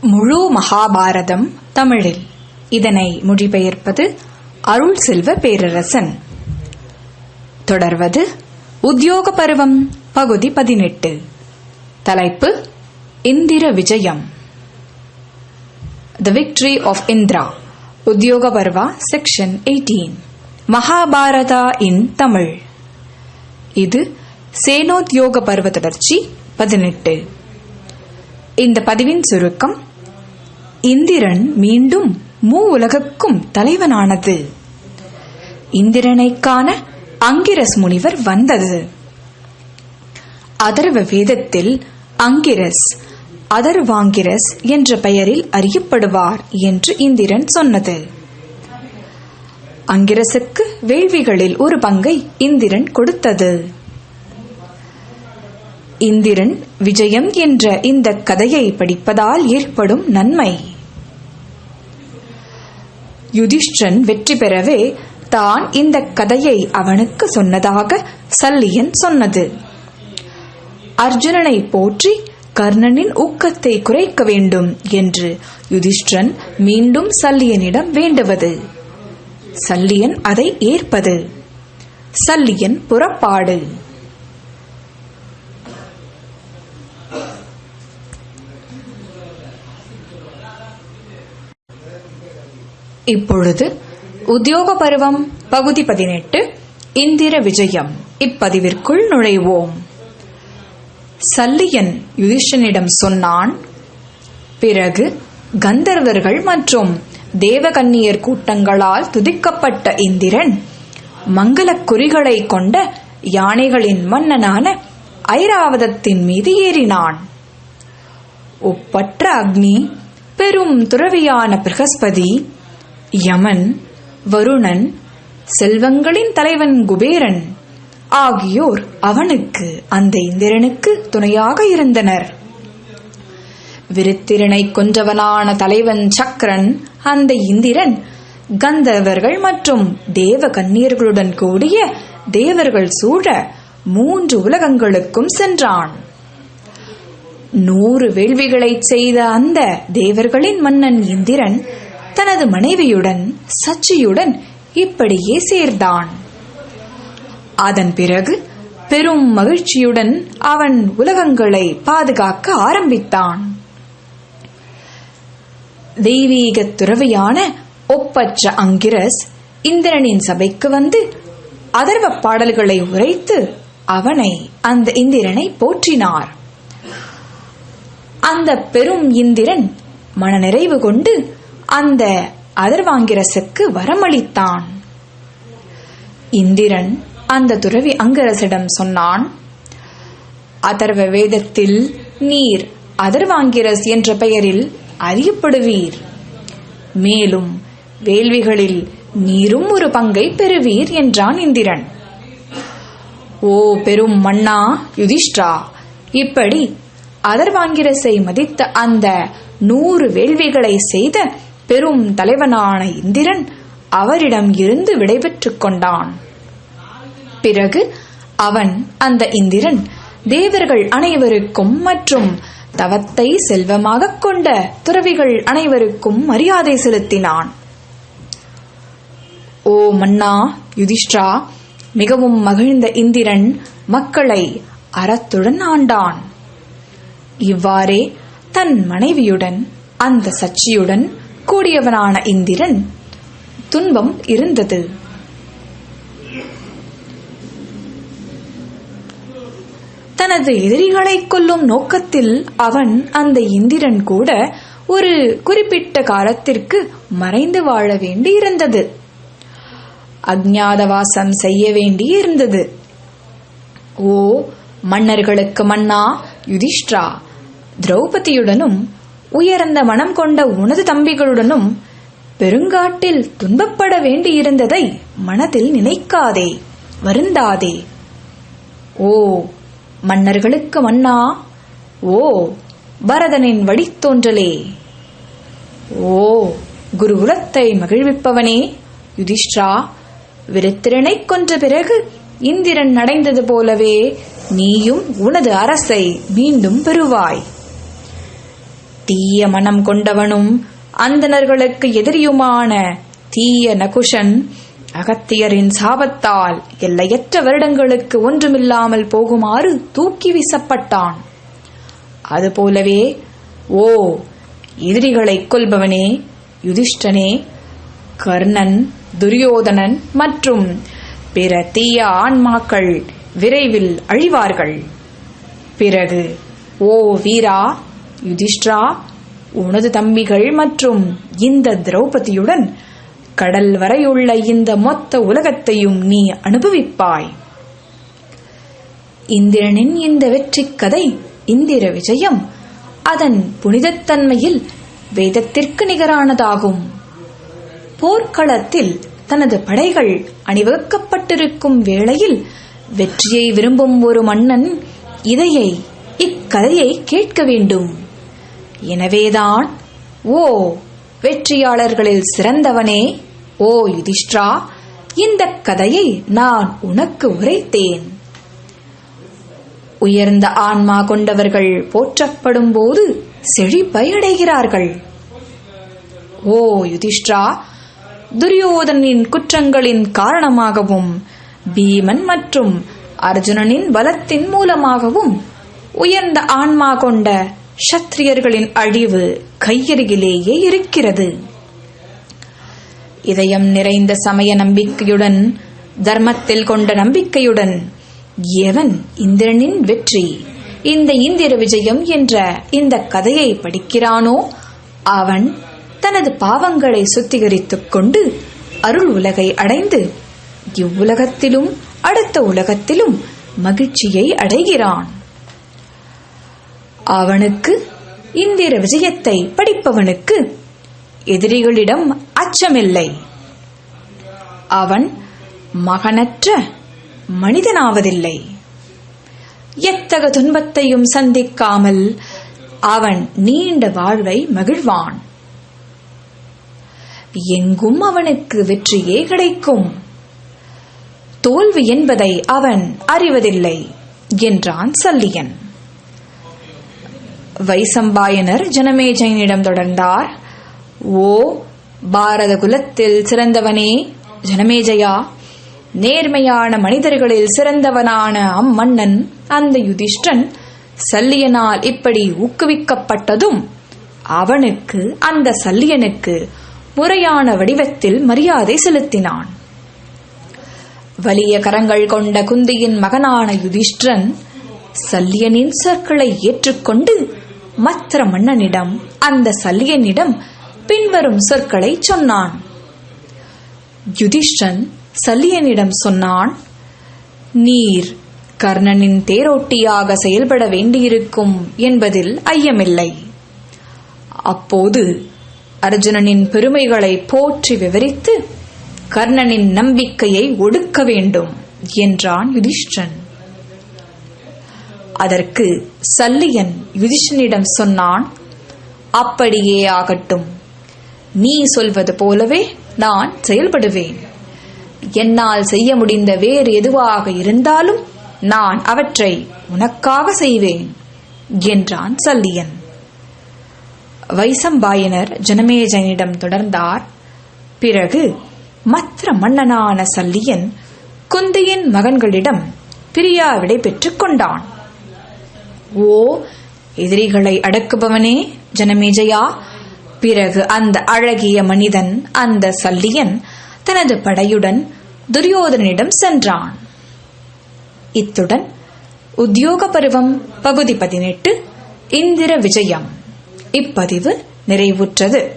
முழு மகாபாரதம் தமிழில். இதனை மொழிபெயர்ப்பது அருள் செல்வ பேரரசன். தொடர்வது உத்தியோக பருவம் பகுதி பதினெட்டு. தலைப்பு இந்திர விஜயம். த victory of Indira Udyoga Parva section eighteen Mahabharata in Tamil. இது சேனோத்யோக பருவ தொடர்ச்சி பதினெட்டு. இந்த பதிவின் சுருக்கம் இந்திரன் மீண்டும் மூ உலகுக்கும் தலைவனானது. இந்திரனை காண அங்கிரஸ் முனிவர் வந்தது. அதர்வ வேதத்தில் அங்கிரஸ் அதர்வாங்கிரஸ் என்ற பெயரில் அறியப்படுவார் என்று இந்திரன் சொன்னது. அங்கிரசுக்கு வேள்விகளில் ஒரு பங்கை இந்திரன் கொடுத்தது. இந்திரன் விஜயம் என்ற இந்த கதையை படிப்பதால் ஏற்படும் நன்மை. யுதிஷ்டன் வெற்றி பெறவே தான் இந்த கதையை அவனுக்கு சொன்னதாக சல்லியன் சொன்னது. அர்ஜுனனை போற்றி கர்ணனின் ஊக்கத்தை குறைக்க வேண்டும் என்று யுதிஷ்டன் மீண்டும் சல்லியனிடம் வேண்டுவது. சல்லியன் அதை ஏற்பது. சல்லியன் புறப்பாடு. இப்பொழுது உத்தியோக பருவம் பகுதி பதினெட்டு இந்திர விஜயம். இப்பதிவிற்குள் நுழைவோம். சல்லியன் யுதிஷனிடம் சொன்னான் பிறகு கந்தர்வர்கள் மற்றும் தேவகன்னியர் கூட்டங்களால் துதிக்கப்பட்ட இந்திரன் மங்களக் குறிகளை கொண்ட யானைகளின் மன்னனான ஐராவதத்தின் மீது ஏறினான். ஒப்பற்ற அக்னி பெரும் துறவியான பிரகஸ்பதி யமன் வருணன் செல்வங்களின் தலைவன் குபேரன் ஆகியோர் அவனுக்கு அந்த இந்திரனுக்கு துணையாக இருந்தனர். விருத்திரனை கொன்றவனான தலைவன் சக்கரன் அந்த இந்திரன் கந்தவர்கள் மற்றும் தேவ கன்னியர்களுடன் கூடிய தேவர்கள் சூழ மூன்று உலகங்களுக்கும் சென்றான். நூறு வேள்விகளைச் செய்த அந்த தேவர்களின் மன்னன் இந்திரன் தனது மனைவியுடன் சச்சியுடன் இப்படியே சேர்ந்தான். அதன் பிறகு பெரும் மகிழ்ச்சியுடன் அவன் உலகங்களை பாதுகாக்க ஆரம்பித்தான். தெய்வீக துறவியான ஒப்பற்ற அங்கிரஸ் இந்திரனின் சபைக்கு வந்து அதர்வ பாடல்களை உரைத்து அவனை அந்த இந்திரனை போற்றினார். அந்த பெரும் இந்திரன் மனநிறைவு கொண்டு அந்த அதர்வாங்கிரசுக்கு வரமளித்தான். இந்திரன் அந்த துறவி அங்கரசிடம் சொன்னான் அதர்வ வேதத்தில் நீர் அதர்வாங்கிரஸ் என்ற பெயரில் அறியப்படுவீர். மேலும் வேள்விகளில் நீரும் ஒரு பங்கை பெறுவீர் என்றான் இந்திரன். ஓ பெரும் மன்னா யுதிஷ்டா இப்படி அதர்வாங்கிரசை மதித்த அந்த நூறு வேள்விகளை செய்த பெரும் தலைவனான இந்திரன் அவரிடம் இருந்து விடைபெற்று கொண்டான். பிறகு அவன் அந்த இந்திரன் தேவர்கள் அனைவருக்கும் மற்றும் தவத்தை செல்வமாகக் கொண்ட துறவிகள் அனைவருக்கும் மரியாதை செலுத்தினான். ஓ மன்னா யுதிஷ்டா மிகவும் மகிழ்ந்த இந்திரன் மக்களை அறத்துடன் ஆண்டான். இவ்வாறே தன் மனைவியுடன் அந்த சச்சியுடன் கூடியவனான இந்திரன் துன்பம் இருந்தது. தனது எதிரிகளை கொல்லும் நோக்கத்தில் அவன் அந்த இந்திரன் கூட ஒரு குறிப்பிட்ட காலத்திற்கு மறைந்து வாழ வேண்டி இருந்தது அஜ்ஞாதவாசம் செய்ய வேண்டி இருந்தது ஓ மன்னர்களுக்கு மன்னா யுதிஷ்டிரா திரௌபதியுடனும் உயர்ந்த மனம் கொண்ட உனது தம்பிகளுடனும் பெருங்காட்டில் துன்பப்பட வேண்டியிருந்ததை மனதில் நினைக்காதே வருந்தாதே. ஓ மன்னர்களுக்கு மன்னா ஓ பரதனின் வடித்தோன்றலே ஓ குருகுலத்தை மகிழ்விப்பவனே யுதிஷ்டா விருத்திரனைக் கொன்ற பிறகு இந்திரன் அடைந்தது போலவே நீயும் உனது அரசை மீண்டும் பெறுவாய். தீய மனம் கொண்டவனும் அந்தணர்களுக்கு எதிரியுமான தீய நகுஷன் அகத்தியரின் சாபத்தால் எல்லையற்ற வருடங்களுக்கு ஒன்றுமில்லாமல் போகுமாறு தூக்கி வீசப்பட்டான். அதுபோலவே ஓ எதிரிகளைக் கொல்பவனே யுதிஷ்டனே கர்ணன் துரியோதனன் மற்றும் பிற தீய ஆன்மாக்கள் விரைவில் அழிவார்கள். பிறகு ஓ வீரா யுதிஷ்டிரா உனது தம்பிகள் மற்றும் இந்த திரௌபதியுடன் கடல் வரையுள்ள இந்த மொத்த உலகத்தையும் நீ அனுபவிப்பாய். இந்திரனின் இந்த வெற்றிக் கதை இந்திர விஜயம் அதன் புனிதத்தன்மையில் வேதத்திற்கு நிகரானதாகும். போர்க்களத்தில் தனது படைகள் அணிவகுக்கப்பட்டிருக்கும் வேளையில் வெற்றியை விரும்பும் ஒரு மன்னன் இதையை இக்கதையை கேட்க வேண்டும். எனவேதான் ஓ வெற்றியாளர்களில் சிறந்தவனே ஓ யுதிஷ்டிரா இந்த கதையை நான் உனக்கு உரைத்தேன். உயர்ந்த ஆன்மா கொண்டவர்கள் போற்றப்படும் போது செழிப்பை அடைகிறார்கள் ஓ யுதிஷ்டிரா துரியோதனின் குற்றங்களின் காரணமாகவும் பீமன் மற்றும் அர்ஜுனனின் பலத்தின் மூலமாகவும் உயர்ந்த ஆன்மா கொண்ட சத்திரியர்களின் அழிவு கையருகிலேயே இருக்கிறது. இதயம் நிறைந்த சமய நம்பிக்கையுடன் தர்மத்தில் கொண்ட நம்பிக்கையுடன் எவன் இந்திரனின் வெற்றி இந்த இந்திர விஜயம் என்ற இந்த கதையை படிக்கிறானோ அவன் தனது பாவங்களை சுத்திகரித்துக் கொண்டு அருள் உலகை அடைந்து இவ்வுலகத்திலும் அடுத்த உலகத்திலும் மகிழ்ச்சியை அடைகிறான். அவனுக்கு இந்திர விஜயத்தை படிப்பவனுக்கு எதிரிகளிடம் அச்சமில்லை. அவன் மகனற்ற மனிதனாவதில்லை. எத்தக துன்பத்தையும் சந்திக்காமல் அவன் நீண்ட வாழ்வை மகிழ்வான். எங்கும் அவனுக்கு வெற்றியே கிடைக்கும். தோல்வி என்பதை அவன் அறிவதில்லை என்றான் சல்லியன். வைசம்பாயனர் ஜனமேஜயனிடம் தொடர்ந்தார். ஓ பாரத குலத்தில் சிறந்தவனே ஜனமேஜயா நேர்மையான மனிதர்களில் சிறந்தவனான அம்மன்னன் அந்த யுதிஷ்டன் சல்லியனால் இப்படி ஊக்குவிக்கப்பட்டதும் அவனுக்கு அந்த சல்லியனுக்கு முறையான வடிவத்தில் மரியாதை செலுத்தினான். வலிய கரங்கள் கொண்ட குந்தியின் மகனான யுதிஷ்டிரன் சல்லியனின் சொற்களை ஏற்றுக்கொண்டு மற்ற மன்னனிடம் அந்த சல்லியனிடம் பின்வரும் சொற்களை சொன்னான். யுதிஷ்டன் சல்லியனிடம் சொன்னான் நீர் கர்ணனின் தேரோட்டியாக செயல்பட வேண்டியிருக்கும் என்பதில் ஐயமில்லை. அப்போது அர்ஜுனனின் பெருமைகளை போற்றி விவரித்து கர்ணனின் நம்பிக்கையை ஒடுக்க வேண்டும் என்றான் யுதிஷ்டன் அதற்கு சல்லியன் யுதிஷனிடம் சொன்னான் அப்படியே ஆகட்டும். நீ சொல்வது போலவே நான் செயல்படுவேன். என்னால் செய்ய முடிந்த வேறு எதுவாக இருந்தாலும் நான் அவற்றை உனக்காக செய்வேன் என்றான் சல்லியன். வைசம்பாயனர் ஜனமேஜனிடம் தொடர்ந்தார். பிறகு மற்ற மன்னனான சல்லியன் குந்தியின் மகன்களிடம் பிரியா விடை பெற்றுக் கொண்டான். ஓ எதிரிகளை அடக்குபவனே ஜனமேஜயா பிறகு அந்த அழகிய மனிதன் அந்த சல்லியன் தனது படையுடன் துரியோதனிடம் சென்றான். இத்துடன் உத்தியோக பருவம் பகுதி பதினெட்டு இந்திர விஜயம். இப்பதிவு நிறைவுற்றது.